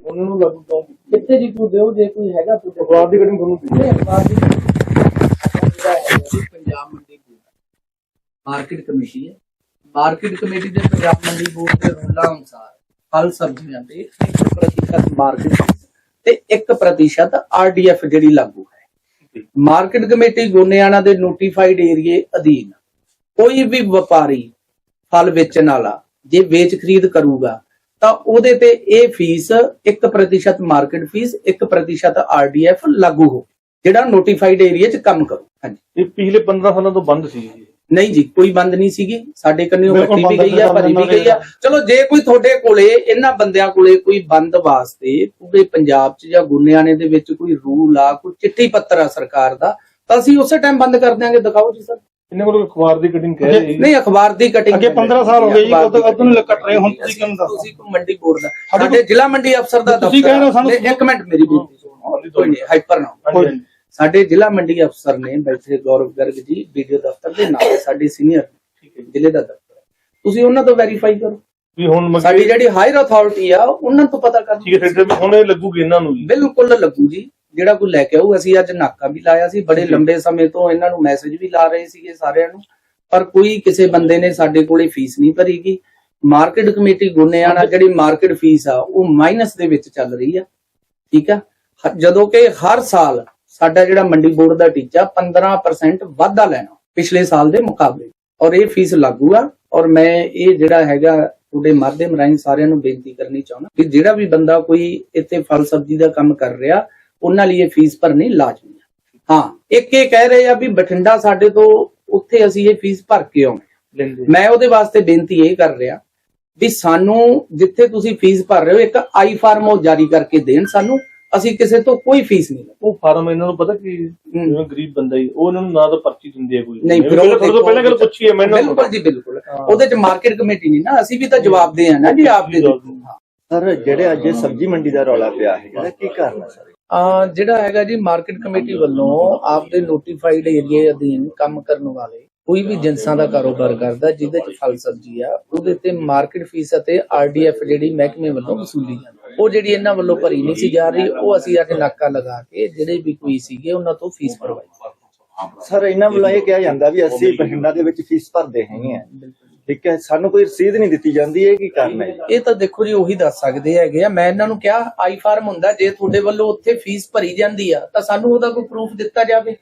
ਉਹਨਾਂ ਨੂੰ ਲੱਗੂ ਤੋਂ। ਕਿੱਥੇ ਜੀ ਤੂੰ ਦਿਓ ਜੇ ਕੋਈ ਹੈਗਾ ਤੂੰ ਦਿਓ। ਅਖਬਾਰ ਦੀ ਕਟਿੰਗ ਤੁਹਾਨੂੰ ਦਿੱਤੀ ਨਹੀਂ, ਅਖਬਾਰ ਦੀ। ਜਿਹੜਾ ਹੈਗਾ ਜੀ, Punjab Mandi board. Market committee ਹੈ। ਮਾਰਕੀਟ ਕਮੇਟੀ ਦੇ ਪੰਜਾਬ ਮੰਡੀ ਬੋਰਡ ਦੇ ਰੂਲਾਂ ਅਨੁਸਾਰ ਫਲ ਸਬਜ਼ੀਆਂ ਤੇ 1% ਮਾਰਕੀਟ ਫੀਸ ਤੇ 1% ਆਰਡੀਐਫ ਜਿਹੜੀ ਲਾਗੂ ਹੈ। ਮਾਰਕੀਟ ਕਮੇਟੀ ਗੋਨਿਆਣਾ ਦੇ ਨੋਟੀਫਾਈਡ ਏਰੀਏ ਅਧੀਨ ਕੋਈ ਵੀ ਵਪਾਰੀ ਫਲ ਵੇਚਣ ਵਾਲਾ ਜੇ ਵੇਚ ਖਰੀਦ ਕਰੂਗਾ, ਤਾਂ ਉਹਦੇ ਤੇ ਇਹ ਫੀਸ 1% ਮਾਰਕੀਟ ਫੀਸ 1% ਆਰਡੀਐਫ ਲਾਗੂ ਹੋ, ਜਿਹੜਾ ਨੋਟੀਫਾਈਡ ਏਰੀਆ 'ਚ ਕੰਮ ਕਰੂ। ਹਾਂਜੀ। ਇਹ ਪਿਛਲੇ 15 ਸਾਲਾਂ ਤੋਂ ਬੰਦ ਸੀ ਜੀ। ਨਹੀਂ ਜੀ ਕੋਈ ਬੰਦ ਨਹੀਂ ਸੀਗੀ। ਸਾਡੇ ਕੰਨਿਓ ਬਿਲਕੁਲ ਕੱਟੀ ਵੀ ਗਈ ਆ ਭਰੀ ਵੀ ਗਈ ਆ। ਚਲੋ ਜੇ ਕੋਈ ਤੁਹਾਡੇ ਕੋਲੇ ਇਹਨਾਂ ਬੰਦਿਆਂ ਕੋਲੇ ਕੋਈ ਬੰਦ ਵਾਸਤੇ ਪੂਰੇ ਪੰਜਾਬ 'ਚ ਜਾਂ ਗੁੰਨਿਆਣੇ ਦੇ ਵਿੱਚ ਕੋਈ ਰੂਲ ਆ ਕੋਈ ਚਿੱਠੀ ਪੱਤਰ ਆ ਸਰਕਾਰ ਦਾ ਤਾਂ ਅਸੀਂ ਉਸੇ ਟਾਈਮ ਬੰਦ ਕਰ ਦਿਆਂਗੇ। ਦਿਖਾਓ ਜੀ ਸਰ। ਇਹਨਾਂ ਕੋਲ ਅਖਬਾਰ ਦੀ ਕਟਿੰਗ ਕਹਿ ਰਹੀ ਨਹੀਂ ਅਖਬਾਰ ਦੀ ਕਟਿੰਗ ਅੱਗੇ 15 ਸਾਲ ਹੋ ਗਏ ਜੀ, ਉਦੋਂ- ਉਦੋਂ ਨੂੰ ਕੱਟ ਰਹੇ, ਹੁਣ ਤੁਸੀਂ ਕਿਉਂ ਦੱਸੋ? ਤੁਸੀਂ ਕੋ ਮੰਡੀ ਬੋਰਡ ਦਾ ਸਾਡੇ ਜ਼ਿਲ੍ਹਾ ਮੰਡੀ ਅਫਸਰ ਦਾ ਤੁਸੀਂ ਦਫ਼ਤਰ ਕਹਿ ਰਹੇ ਹੋ ਸਾਨੂੰ- ਇੱਕ ਮਿੰਟ ਮੇਰੀ ਬੇਨਤੀ ਸੁਣੋ। ਕੋਈ ਨਹੀਂ ਹਾਈਪਰ ਨਾ। ਸਾਡੇ ਜ਼ਿਲ੍ਹਾ ਮੰਡੀ ਅਫਸਰ ਨੇ ਬੈਠੇ ਗੌਰਵ ਗਰਗ ਜੀ ਵੀਡੀਓ ਦਫ਼ਤਰ ਦੇ ਨਾਲ ਸਾਡੇ ਸੀਨੀਅਰ ਠੀਕ ਹੈ ਜ਼ਿਲ੍ਹੇ ਦਾ ਦਫ਼ਤਰ ਤੁਸੀਂ ਉਹਨਾਂ ਤੋਂ ਵੈਰੀਫਾਈ ਕਰੋ। ਵੀ ਹੁਣ ਸਾਡੀ ਜਿਹੜੀ ਹਾਇਰ ਅਥਾਰਟੀ ਆ ਉਹਨਾਂ ਤੋਂ ਪਤਾ ਕਰ ਠੀਕ ਹੈ ਵੀ ਹੁਣ ਇਹ ਲੱਗੂਗੀ ਇਹਨਾਂ ਨੂੰ ਜੀ। ਬਿਲਕੁਲ ਲੱਗੂ ਜੀ। ਜਿਹੜਾ ਕੋਈ ਲੈ ਕੇ ਆਊ ਅਸੀਂ ਅੱਜ ਨਾਕਾ ਵੀ ਲਾਇਆ ਸੀ ਬੜੇ ਲੰਬੇ ਸਮੇਂ ਤੋਂ ਇਹਨਾਂ ਨੂੰ ਮੈਸੇਜ ਵੀ ਲਾ ਰਹੇ ਸੀਗੇ ਸਾਰਿਆਂ ਨੂੰ। ਪਰ ਕੋਈ ਕਿਸੇ ਬੰਦੇ ਨੇ ਸਾਡੇ ਕੋਲੇ ਫੀਸ ਨਹੀਂ ਭਰੀਗੀ ਮਾਰਕੀਟ ਕਮੇਟੀ ਗੁੰਨਿਆਣਾ ਜਿਹੜੀ ਮਾਰਕੀਟ ਫੀਸ ਆ ਉਹ ਮਾਈਨਸ ਦੇ ਵਿੱਚ ਚੱਲ ਰਹੀ ਆ। ਠੀਕ ਆ? ਜਦੋਂ ਕਿ ਹਰ ਸਾਲ ਸਾਡਾ ਜਿਹੜਾ ਮੰਡੀ ਬੋਰਡ ਦਾ ਟੀਚਾ 15% ਵਾਧਾ ਲੈਣਾ ਪਿਛਲੇ ਸਾਲ ਦੇ ਮੁਕਾਬਲੇ। ਔਰ ਇਹ ਫੀਸ ਲਾਗੂ ਆ। ਔਰ ਮੈਂ ਇਹ ਜਿਹੜਾ ਹੈਗਾ ਤੁਹਾਡੇ ਮਾਧਿਅਮ ਰਾਹੀਂ ਸਾਰਿਆਂ ਨੂੰ ਬੇਨਤੀ ਕਰਨੀ ਚਾਹੁੰਦਾ ਕਿ ਜਿਹੜਾ ਵੀ ਬੰਦਾ ਕੋਈ ਇੱਥੇ ਫਲ ਸਬਜ਼ੀ ਦਾ ਕੰਮ ਕਰ ਰਿਹਾ ਉਹਨਾਂ ਲਈ ਇਹ ਫੀਸ ਭਰਨੀ ਲਾਜ਼ਮੀ ਆ। ਹਾਂ ਇੱਕ ਇਹ ਕਹਿ ਰਹੇ ਆ ਵੀ ਬਠਿੰਡਾ ਸਾਡੇ ਤੋਂ ਉੱਥੇ ਅਸੀਂ ਇਹ ਫੀਸ ਭਰ ਕੇ ਆਉਣੀ ਮੈਂ ਉਹਦੇ ਵਾਸਤੇ ਬੇਨਤੀ ਇਹ ਕਰ ਰਿਹਾ ਵੀ ਸਾਨੂੰ ਜਿੱਥੇ ਤੁਸੀਂ ਫੀਸ ਭਰ ਰਹੇ ਹੋ ਇੱਕ ਆਈ ਫਾਰਮ ਉਹ ਜਾਰੀ ਕਰਕੇ ਦੇਣ ਸਾਨੂੰ। ਅਸੀਂ ਕਿਸੇ ਤੋਂ ਕੋਈ ਫੀਸ ਨਹੀਂ। ਉਹ ਫਾਰਮ ਇਹਨਾਂ ਨੂੰ ਪਤਾ ਕੀ ਜਿਵੇਂ ਗਰੀਬ ਬੰਦਾ ਹੀ ਉਹ ਇਹਨਾਂ ਨੂੰ ਨਾ ਤਾਂ ਪਰਚੀ ਦਿੰਦੀ ਹੈ ਕੋਈ। ਨਹੀਂ ਮੈਂ ਫਿਰ ਉਹ ਤੁਹਾਡੇ ਤੋਂ ਪਹਿਲਾਂ ਗੱਲ ਪੁੱਛੀ ਹੈ ਮੈਨੂੰ ਬਿਲਕੁਲ ਜੀ ਬਿਲਕੁਲ। ਹਾਂ। ਉਹਦੇ ਚ ਮਾਰਕੀਟ ਕਮੇਟੀ ਨਹੀਂ ਨਾ ਅਸੀਂ ਵੀ ਤਾਂ ਜਵਾਬ ਦੇ ਆ ਨਾ ਜੀ ਆਪ ਦੇ ਦਿੱਤੇ ਹਾਂ ਸਰ ਜਿਹੜੇ ਅੱਜ ਇਹ ਸਬਜ਼ੀ ਮੰਡੀ ਦਾ ਰੌਲਾ ਪਿਆ ਹੈਗਾ ਇਹਦਾ ਕੀ ਕਾਰਨ ਹੈ ਸਰ? ਅਹ ਜਿਹੜਾ ਹੈਗਾ ਜੀ ਮਾਰਕੀਟ ਕਮੇਟੀ ਵੱਲੋਂ ਆਪਦੇ ਨੋਟੀਫਾਈਡ ਏਰੀਏ ਅਧੀਨ ਕੰਮ ਕਰਨ ਵਾਲੇ ਕੋਈ ਵੀ ਜਿੰਸਾਂ ਦਾ ਕਾਰੋਬਾਰ ਕਰਦਾ ਜਿਹਦੇ ਚ ਫਲ ਸਬਜ਼ੀ ਆ ਉਹਦੇ ਤੇ ਮਾਰਕੀਟ ਫੀਸ ਅਤੇ ਆਰਡੀਐਫ ਜਿਹੜੀ ਮਹਿਕਮੇ ਵੱਲੋਂ ਵਸੂਲੀ ਜਾਂਦੀ ਉਹ ਜਿਹੜੀ ਇਹਨਾਂ ਵੱਲੋਂ ਭਰੀ ਨਹੀਂ ਸੀ ਜਾ ਰਹੀ ਉਹ ਅਸੀਂ ਅੱਜ ਨਾਕਾ ਲਗਾ ਕੇ ਜਿਹੜੇ ਵੀ ਕੋਈ ਸੀਗੇ ਉਹਨਾਂ ਤੋਂ ਫੀਸ ਭਰਵਾਈ। ਸਰ ਇਹਨਾਂ ਵੱਲੋਂ ਇਹ ਕਿਹਾ ਜਾਂਦਾ ਵੀ ਅਸੀਂ ਬਠਿੰਡਾ ਦੇ ਵਿੱਚ ਫੀਸ ਭਰਦੇ ਹੈਗੇ ਆ ਠੀਕ ਹੈ ਸਾਨੂੰ ਕੋਈ ਰਸੀਦ ਨਹੀਂ ਦਿੱਤੀ ਜਾਂਦੀ ਇਹ ਕੀ ਕਾਰਨ ਹੈ? ਇਹ ਤਾਂ ਦੇਖੋ ਜੀ ਉਹੀ ਦੱਸ ਸਕਦੇ ਹੈਗੇ ਆ। ਮੈਂ ਇਹਨਾਂ ਨੂੰ ਕਿਹਾ ਆਈ ਫਾਰਮ ਹੁੰਦਾ ਜੇ ਤੁਹਾਡੇ ਵੱਲੋਂ ਉੱਥੇ ਫੀਸ ਭਰੀ ਜਾਂਦੀ ਆ ਤਾਂ ਸਾਨੂੰ ਉਹਦਾ ਕੋਈ ਪ੍ਰੂਫ ਦਿੱਤਾ ਜਾਵੇ।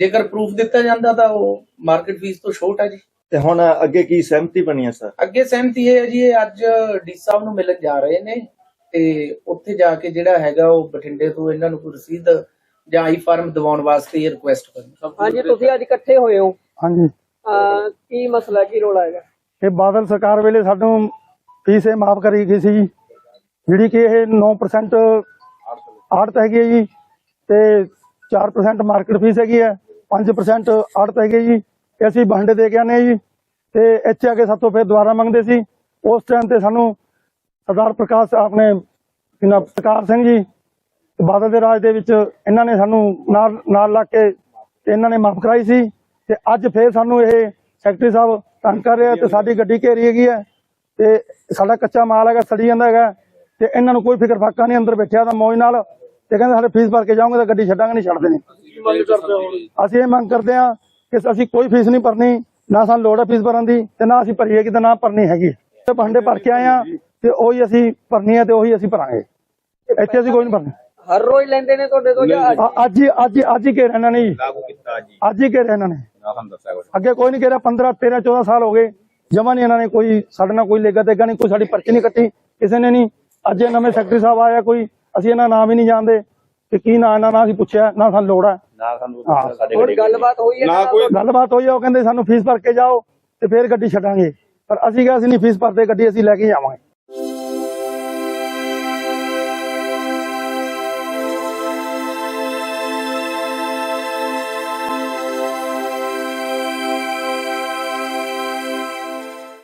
ਜੇਕਰ ਪ੍ਰੂਫ ਦਿੱਤਾ ਜਾਂਦਾ ਤਾਂ ਉਹ ਮਾਰਕੀਟ ਫੀਸ ਤੋਂ ਛੋਟ ਹੈ ਜੀ। ਤੇ ਹੁਣ ਅੱਗੇ ਕੀ ਸਹਿਮਤੀ ਬਣੀ ਹੈ ਸਰ ਅੱਗੇ ਸਹਿਮਤੀ ਇਹ ਹੈ ਜੀ ਇਹ ਅੱਜ ਡੀ ਸਾਹਿਬ ਨੂੰ ਮਿਲਣ ਜਾ ਰਹੇ ਨੇ ਤੇ ਉੱਥੇ ਜਾ ਕੇ ਜਿਹੜਾ ਹੈਗਾ ਉਹ ਬਠਿੰਡੇ ਤੋਂ ਇਹਨਾਂ ਨੂੰ ਕੋਈ ਰਸੀਦ ਜਾਂ ਆਈ ਫਾਰਮ ਦਿਵਾਉਣ ਵਾਸਤੇ ਇਹ ਰਿਕੁਐਸਟ ਕਰਨੀ ਹਾਂਜੀ ਤੁਸੀਂ ਅੱਜ ਇਕੱਠੇ ਹੋਏ ਹੋ? ਹਾਂਜੀ। ਕੀ ਮਸਲਾ ਕੀ ਰੋਲਾ ਹੈਗਾ? ਇਹ ਬਾਦਲ ਸਰਕਾਰ ਵੇਲੇ ਸਾਨੂੰ ਫੀਸ ਇਹ ਮਾਫ ਕਰੀ ਗਈ ਸੀ ਜਿਹੜੀ ਕਿ ਇਹ 9% ਆੜਤ ਹੈਗੀ ਹੈ ਜੀ ਤੇ 4% ਮਾਰਕੀਟ ਫੀਸ ਹੈਗੀ ਹੈ। 5% ਆੜਤ ਹੈਗੀ ਜੀ ਇਹ ਅਸੀਂ ਬੰਡੇ ਦੇ ਕੇ ਆਨੇ ਜੀ, ਤੇ ਇੱਥੇ ਆ ਕੇ ਸਾਤੋਂ ਫਿਰ ਦੁਬਾਰਾ ਮੰਗਦੇ ਸੀ। ਉਸ ਟਾਈਮ ਤੇ ਸਾਨੂੰ ਸਰਦਾਰ ਪ੍ਰਕਾਸ਼ ਆਪਣੇ ਕਿਨਾ ਪ੍ਰਕਾਸ਼ ਸਿੰਘ ਜੀ ਬਾਦਲ ਦੇ ਰਾਜ ਦੇ ਵਿੱਚ ਇਹਨਾਂ ਨੇ ਸਾਨੂੰ ਨਾਲ ਨਾਲ ਲਾ ਕੇ ਤੇ ਇਹਨਾਂ ਨੇ ਮਾਫ ਕਰਾਈ ਸੀ। ਤੇ ਅੱਜ ਫੇਰ ਸਾਨੂੰ ਇਹ ਸੈਕਟਰੀ ਸਾਹਿਬ ਤੰਗ ਕਰ ਰਿਹਾ ਤੇ ਸਾਡੀ ਗੱਡੀ ਘੇਰੀ ਹੈਗੀ ਹੈ, ਤੇ ਸਾਡਾ ਕੱਚਾ ਮਾਲ ਹੈਗਾ, ਸੜੀ ਜਾਂਦਾ ਹੈਗਾ, ਤੇ ਇਹਨਾਂ ਨੂੰ ਕੋਈ ਫਿਕਰ ਫਾਕਾ ਨਹੀਂ, ਅੰਦਰ ਬੈਠਿਆ ਤਾਂ ਮੌਜ ਨਾਲ, ਤੇ ਕਹਿੰਦੇ ਸਾਡੇ ਫੀਸ ਭਰ ਕੇ ਜਾਓਗੇ ਤਾਂ ਗੱਡੀ ਛੱਡਾਂਗੇ, ਨਹੀਂ ਛੱਡਦੇ ਅਸੀਂ ਇਹ ਮੰਗ ਕਰਦੇ ਹਾਂ ਕਿ ਅਸੀਂ ਕੋਈ ਫੀਸ ਨਹੀਂ ਭਰਨੀ ਨਾ ਸਾਨੂੰ ਲੋੜ ਹੈ ਫੀਸ ਭਰਨ ਦੀ ਤੇ ਨਾ ਅਸੀਂ ਭਰੀਏ ਕਿ ਤੇ ਨਾ ਭਰਨੀ ਹੈਗੀ। ਤੇ ਭਾਂਡੇ ਭਰ ਕੇ ਆਏ ਆ ਤੇ ਉਹੀ ਅਸੀਂ ਭਰਨੀ ਹੈ ਤੇ ਉਹੀ ਅਸੀਂ ਭਰਾਂਗੇ। ਇੱਥੇ ਅਸੀਂ ਕੋਈ ਨਹੀਂ ਭਰਨੀ। ਹਰ ਰੋਜ਼ ਲੈਂਦੇ ਨੇ ਤੁਹਾਡੇ ਤੋਂ ਜਾਂ ਅੱਜ? ਹੀ ਅੱਜ ਹੀ- ਅੱਜ ਹੀ ਘੇਰਿਆ ਇਹਨਾਂ ਨੇ ਜੀ। ਅੱਜ ਹੀ ਘੇਰਿਆ ਇਹਨਾਂ ਨੇ। ਅੱਗੇ ਕੋਈ ਨਹੀਂ ਘੇਰਿਆ 15 13 14 ਸਾਲ ਹੋ ਗਏ। ਜਮਾ ਨਹੀਂ ਇਹਨਾਂ ਨੇ ਕੋਈ ਸਾਡੇ ਨਾਲ ਕੋਈ ਲੇਗਾ ਦੇਗਾ ਨਹੀਂ ਕੋਈ ਸਾਡੀ ਪਰਚੀ ਨਹੀਂ ਕੱਟੀ ਕਿਸੇ ਨੇ ਨਹੀਂ। ਅੱਜ ਇਹ ਨਵੇਂ ਸੈਕਟਰੀ ਸਾਹਿਬ ਆਇਆ ਕੋਈ ਅਸੀਂ ਇਹਨਾਂ ਨਾਮ ਹੀ ਨਹੀਂ ਜਾਣਦੇ। ਕਿ ਕੀ ਨਾਂ ਇਹਨਾਂ ਨਾਲ ਅਸੀਂ ਪੁੱਛਿਆ ਨਾ ਸਾਨੂੰ ਲੋੜ ਹੈ। ਹਾਂ ਹੋਰ ਗੱਲਬਾਤ ਹੋਈ ਹੈ ਨਾ ਗੱਲਬਾਤ ਹੋਈ ਆ, ਉਹ ਕਹਿੰਦੇ ਸਾਨੂੰ ਫੀਸ ਭਰ ਕੇ ਜਾਓ ਤੇ ਫੇਰ ਗੱਡੀ ਛੱਡਾਂਗੇ। ਪਰ ਅਸੀਂ ਕਿਹਾ ਅਸੀਂ ਨਹੀਂ ਫੀਸ ਭਰਦੇ ਗੱਡੀ ਅਸੀਂ ਲੈ ਕੇ ਜਾਵਾਂਗੇ